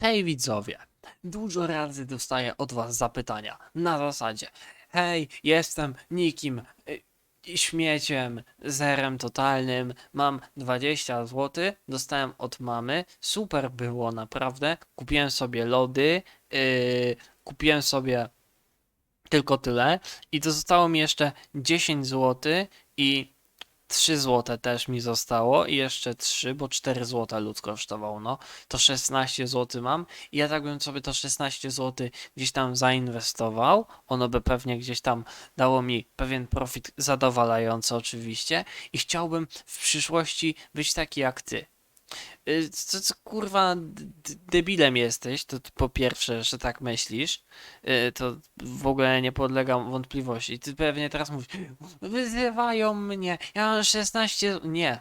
Hej widzowie, dużo razy dostaję od was zapytania. Na zasadzie Hej, jestem nikim, y, śmieciem, zerem totalnym, mam 20 zł, dostałem od mamy, super było naprawdę, kupiłem sobie lody, yy, kupiłem sobie tylko tyle. I to zostało mi jeszcze 10 zł i 3 zł też mi zostało i jeszcze 3, bo 4 zł lód kosztował, no to 16 zł mam i ja tak bym sobie to 16 zł gdzieś tam zainwestował, ono by pewnie gdzieś tam dało mi pewien profit zadowalający oczywiście i chciałbym w przyszłości być taki jak ty. Y, Co, co kurwa debilem jesteś, to po pierwsze, że tak myślisz, y, to w ogóle nie podlega wątpliwości. Ty pewnie teraz mówisz, wyzywają mnie, ja mam 16... Nie.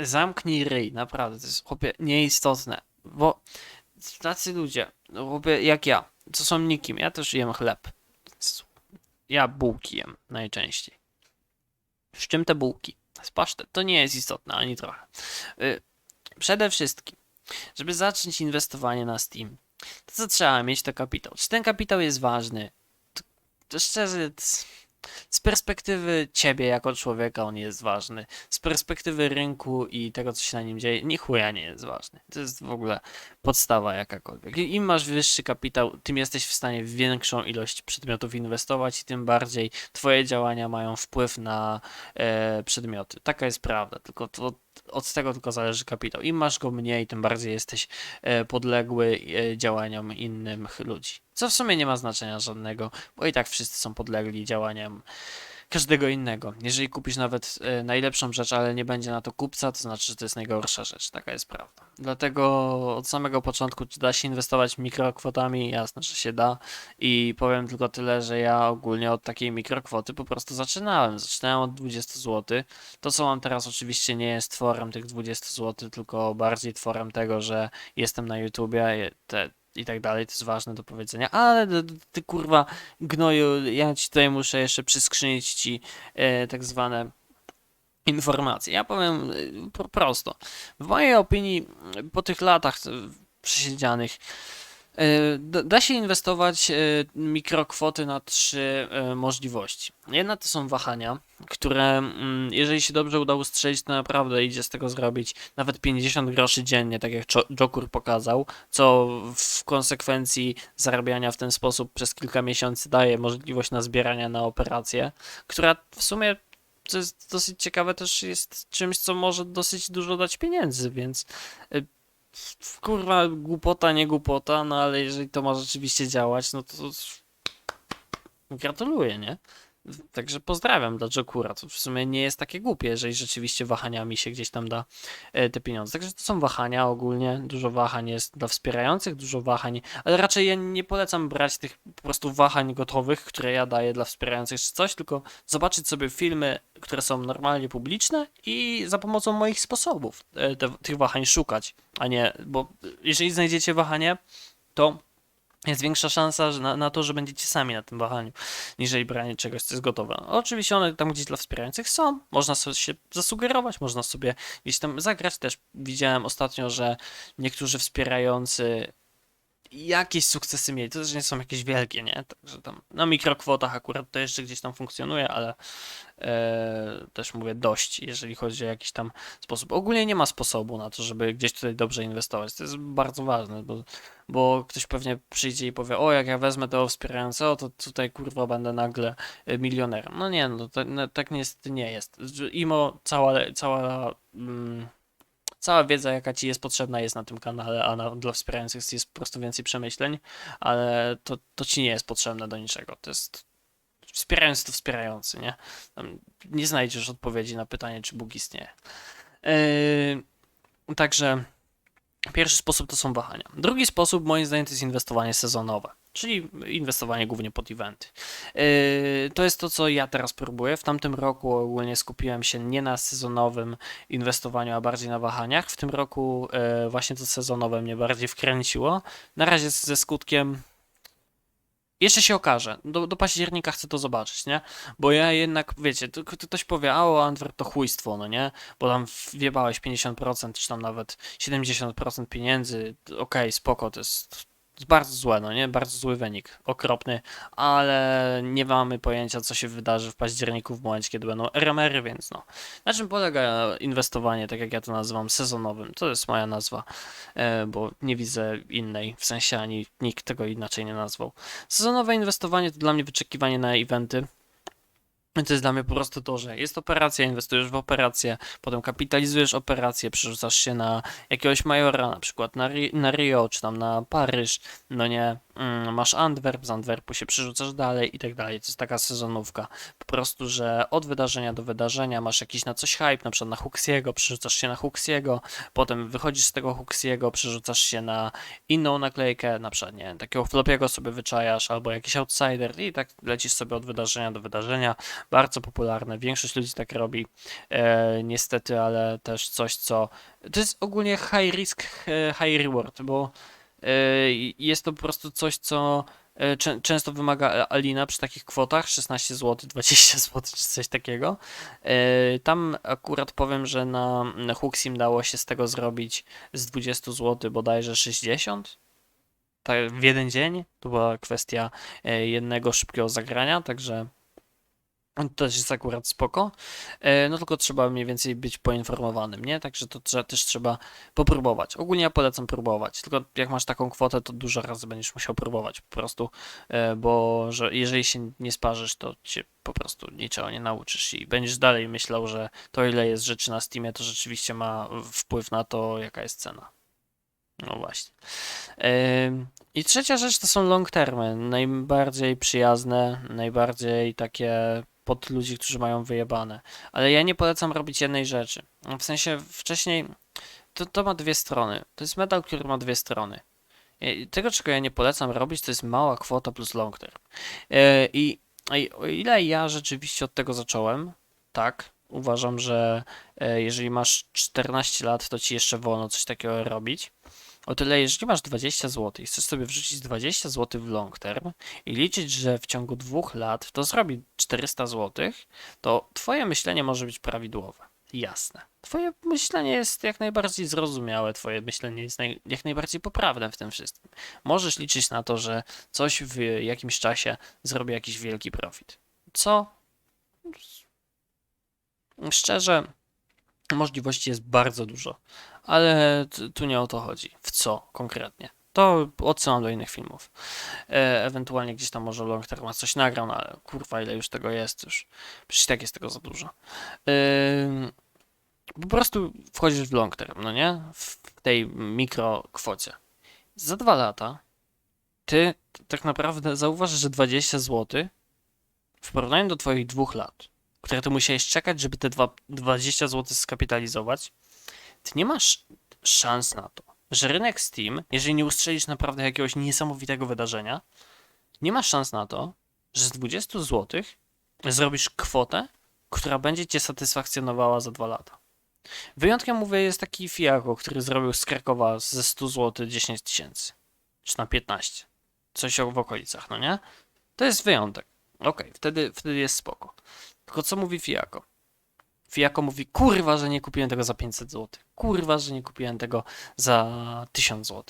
Zamknij ryj, naprawdę, to jest chłopie nieistotne, bo tacy ludzie, no chłopie jak ja, co są nikim, ja też jem chleb. Ja bułki jem najczęściej. Z czym te bułki? Z pasztet. To nie jest istotne ani trochę. Przede wszystkim, żeby zacząć inwestowanie na Steam, to co trzeba mieć to kapitał. Czy ten kapitał jest ważny? To, to szczerze, z perspektywy ciebie jako człowieka on jest ważny. Z perspektywy rynku i tego, co się na nim dzieje, ni chuja nie jest ważny. To jest w ogóle podstawa jakakolwiek. Im masz wyższy kapitał, tym jesteś w stanie w większą ilość przedmiotów inwestować i tym bardziej twoje działania mają wpływ na e, przedmioty. Taka jest prawda, tylko to, od tego tylko zależy kapitał. Im masz go mniej, tym bardziej jesteś e, podległy e, działaniom innych ludzi. Co w sumie nie ma znaczenia żadnego, bo i tak wszyscy są podlegli działaniom każdego innego. Jeżeli kupisz nawet e, najlepszą rzecz, ale nie będzie na to kupca, to znaczy, że to jest najgorsza rzecz. Taka jest prawda. Dlatego od samego początku, czy da się inwestować mikrokwotami? Jasne, że się da. I powiem tylko tyle, że ja ogólnie od takiej mikrokwoty po prostu zaczynałem. Zaczynałem od 20 zł. To, co mam teraz, oczywiście nie jest tworem tych 20 zł, tylko bardziej tworem tego, że jestem na YouTubie te, i tak dalej. To jest ważne do powiedzenia. Ale ty kurwa gnoju, ja ci tutaj muszę jeszcze przyskrzynić ci e, tak zwane informacje. Ja powiem e, prosto. W mojej opinii, po tych latach e, przesiedzianych, da da się inwestować e, mikrokwoty na trzy e, możliwości. Jedna to są wahania, które mm, jeżeli się dobrze uda ustrzelić, to naprawdę idzie z tego zrobić nawet 50 groszy dziennie, tak jak Jokur pokazał, co w konsekwencji zarabiania w ten sposób przez kilka miesięcy daje możliwość na zbierania na operację, która w sumie co jest dosyć ciekawe, też jest czymś, co może dosyć dużo dać pieniędzy, więc kurwa głupota, nie głupota, no ale jeżeli to ma rzeczywiście działać, no to gratuluję, nie? Także pozdrawiam dla Jokura. To w sumie nie jest takie głupie, jeżeli rzeczywiście wahaniami się gdzieś tam da e, te pieniądze. Także to są wahania ogólnie. Dużo wahań jest dla wspierających, dużo wahań, ale raczej ja nie polecam brać tych po prostu wahań gotowych, które ja daję dla wspierających czy coś, tylko zobaczyć sobie filmy, które są normalnie publiczne i za pomocą moich sposobów e, te, tych wahań szukać, a nie, bo jeżeli znajdziecie wahanie, to jest większa szansa na, na to, że będziecie sami na tym wahaniu, niżeli branie czegoś, co jest gotowe. Oczywiście one tam gdzieś dla wspierających są, można sobie się zasugerować, można sobie gdzieś tam zagrać. Też widziałem ostatnio, że niektórzy wspierający jakieś sukcesy mieli, to też nie są jakieś wielkie, nie? Także tam na mikrokwotach akurat to jeszcze gdzieś tam funkcjonuje, ale e, też mówię dość, jeżeli chodzi o jakiś tam sposób. Ogólnie nie ma sposobu na to, żeby gdzieś tutaj dobrze inwestować. To jest bardzo ważne, bo, bo ktoś pewnie przyjdzie i powie, o jak ja wezmę tego wspierającego, to tutaj kurwa będę nagle e, milionerem. No nie, no, to, no tak niestety nie jest. Imo cała, cała mm, Cała wiedza, jaka ci jest potrzebna, jest na tym kanale, a na, dla wspierających jest po prostu więcej przemyśleń, ale to, to ci nie jest potrzebne do niczego. To jest wspierający to wspierający, nie? Tam nie znajdziesz odpowiedzi na pytanie, czy Bóg istnieje. Yy, także pierwszy sposób to są wahania. Drugi sposób, moim zdaniem, to jest inwestowanie sezonowe, czyli inwestowanie głównie pod eventy. Yy, to jest to, co ja teraz próbuję. W tamtym roku ogólnie skupiłem się nie na sezonowym inwestowaniu, a bardziej na wahaniach. W tym roku e, właśnie to sezonowe mnie bardziej wkręciło. Na razie ze skutkiem jeszcze się okaże. Do, do października chcę to zobaczyć, nie? Bo ja jednak, wiecie, to, to ktoś powie, a o Antwerp to chujstwo, no nie? Bo tam wjebałeś 50%, czy tam nawet 70% pieniędzy, okej, spoko, to jest, to jest bardzo złe, no nie? Bardzo zły wynik, okropny, ale nie mamy pojęcia, co się wydarzy w październiku w momencie, kiedy będą RMR-y, więc no. Na czym polega inwestowanie, tak jak ja to nazywam, sezonowym? To jest moja nazwa, e, bo nie widzę innej, w sensie ani nikt tego inaczej nie nazwał. Sezonowe inwestowanie to dla mnie wyczekiwanie na eventy. To jest dla mnie po prostu to, że jest operacja, inwestujesz w operację, potem kapitalizujesz operację, przerzucasz się na jakiegoś majora, na przykład na, na Rio, czy tam na Paryż, no nie, masz Antwerp, z Antwerpu się przerzucasz dalej i tak dalej. To jest taka sezonówka. Po prostu, że od wydarzenia do wydarzenia masz jakiś na coś hype, na przykład na Huxiego, przerzucasz się na Huxiego, potem wychodzisz z tego Huxiego, przerzucasz się na inną naklejkę, na przykład, nie takiego flopiego sobie wyczajasz, albo jakiś outsider i tak lecisz sobie od wydarzenia do wydarzenia. Bardzo popularne, większość ludzi tak robi, e, niestety, ale też coś, co... To jest ogólnie high risk, e, high reward, bo jest to po prostu coś, co e, czę- często wymaga Alina przy takich kwotach 16 zł, 20 zł czy coś takiego. E, Tam akurat powiem, że na Huxim dało się z tego zrobić z 20 zł bodajże 60 tak, w jeden dzień. To była kwestia e, jednego szybkiego zagrania, także to też jest akurat spoko. E, No tylko trzeba mniej więcej być poinformowanym, nie? Także to też trzeba popróbować. Ogólnie ja polecam próbować. Tylko jak masz taką kwotę, to dużo razy będziesz musiał próbować po prostu, e, bo że jeżeli się nie sparzysz, to cię po prostu niczego nie nauczysz i będziesz dalej myślał, że to ile jest rzeczy na Steamie, to rzeczywiście ma wpływ na to, jaka jest cena. No właśnie. I trzecia rzecz to są long termy, najbardziej przyjazne, najbardziej takie pod ludzi, którzy mają wyjebane. Ale ja nie polecam robić jednej rzeczy. W sensie wcześniej to, to ma dwie strony. To jest medal, który ma dwie strony. I tego, czego ja nie polecam robić, to jest mała kwota plus long term. Yy, I, I o ile ja rzeczywiście od tego zacząłem, tak, uważam, że e, jeżeli masz 14 lat, to ci jeszcze wolno coś takiego robić. O tyle, jeżeli masz 20 zł i chcesz sobie wrzucić 20 zł w long term i liczyć, że w ciągu dwóch lat to zrobi 400 zł, to twoje myślenie może być prawidłowe. Jasne. Twoje myślenie jest jak najbardziej zrozumiałe, twoje myślenie jest naj, jak najbardziej poprawne w tym wszystkim. Możesz liczyć na to, że coś w jakimś czasie zrobi jakiś wielki profit. Co? Szczerze, możliwości jest bardzo dużo, ale tu nie o to chodzi. W co konkretnie? To odsyłam do innych filmów. E, ewentualnie gdzieś tam może long term coś nagram, no ale kurwa ile już tego jest już. Przecież tak jest tego za dużo. Ym, po prostu wchodzisz w long term, no nie? W tej mikro kwocie. Za dwa lata ty tak naprawdę zauważysz, że 20 zł w porównaniu do twoich dwóch lat, które ty musiałeś czekać, żeby te dwa, 20 zł skapitalizować, ty nie masz szans na to, że rynek Steam, jeżeli nie ustrzelisz naprawdę jakiegoś niesamowitego wydarzenia, nie masz szans na to, że z 20 zł zrobisz kwotę, która będzie cię satysfakcjonowała za dwa lata. Wyjątkiem mówię jest taki Fiago, który zrobił z Krakowa ze 100 zł 10 tysięcy, czy na 15, coś w okolicach, no nie? To jest wyjątek. Okej, wtedy, wtedy jest spoko. Tylko co mówi Fiako? Fiako mówi, kurwa, że nie kupiłem tego za 500 zł. Kurwa, że nie kupiłem tego za 1000 zł.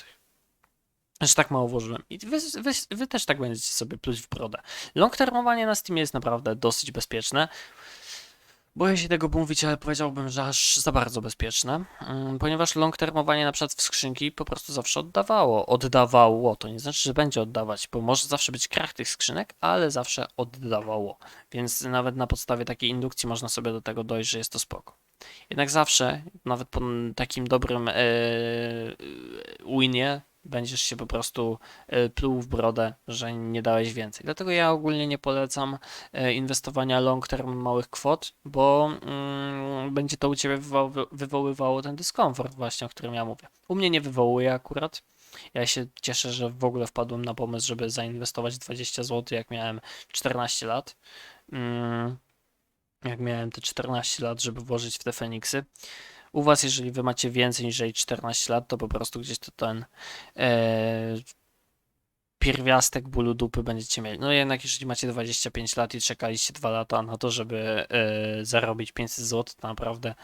Że tak mało włożyłem. I wy, wy, wy też tak będziecie sobie pluć w brodę. Long termowanie na Steamie jest naprawdę dosyć bezpieczne. Boję się tego mówić, ale powiedziałbym, że aż za bardzo bezpieczne, mm, ponieważ long termowanie na przykład w skrzynki po prostu zawsze oddawało. Oddawało, to nie znaczy, że będzie oddawać, bo może zawsze być krach tych skrzynek, ale zawsze oddawało. Więc nawet na podstawie takiej indukcji można sobie do tego dojść, że jest to spoko. Jednak zawsze, nawet po takim dobrym e, winie, będziesz się po prostu e, pluł w brodę, że nie dałeś więcej. Dlatego ja ogólnie nie polecam e, inwestowania long term małych kwot, bo mm, będzie to u ciebie wywoł- wywoływało ten dyskomfort właśnie, o którym ja mówię. U mnie nie wywołuje akurat. Ja się cieszę, że w ogóle wpadłem na pomysł, żeby zainwestować 20 zł, jak miałem 14 lat. Mm, jak miałem te 14 lat, żeby włożyć w te Feniksy. U was, jeżeli wy macie więcej niż 14 lat, to po prostu gdzieś to ten e, pierwiastek bólu dupy będziecie mieli. No jednak jeżeli macie 25 lat i czekaliście 2 lata na to, żeby y, zarobić 500 zł, to naprawdę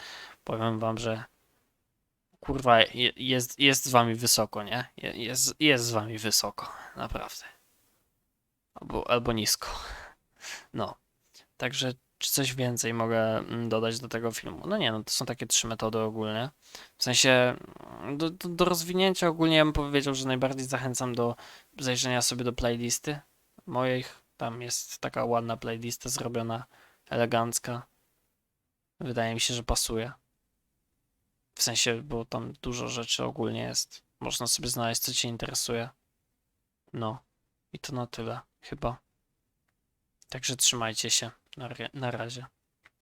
powiem wam, że kurwa je- jest, jest z wami wysoko, nie? Je- Jest, jest z wami wysoko, naprawdę. Albo, albo nisko. No. Także czy coś więcej mogę mm, dodać do tego filmu? No nie, no to są takie trzy metody ogólnie. W sensie mm, do, do, do rozwinięcia ogólnie ja bym powiedział, że najbardziej zachęcam do zajrzenia sobie do playlisty moich. Tam jest taka ładna playlista zrobiona, elegancka. Wydaje mi się, że pasuje. W sensie, bo tam dużo rzeczy ogólnie jest. Można sobie znaleźć, co cię interesuje. No. I to na tyle, chyba. Także trzymajcie się. Na, ra- na razie.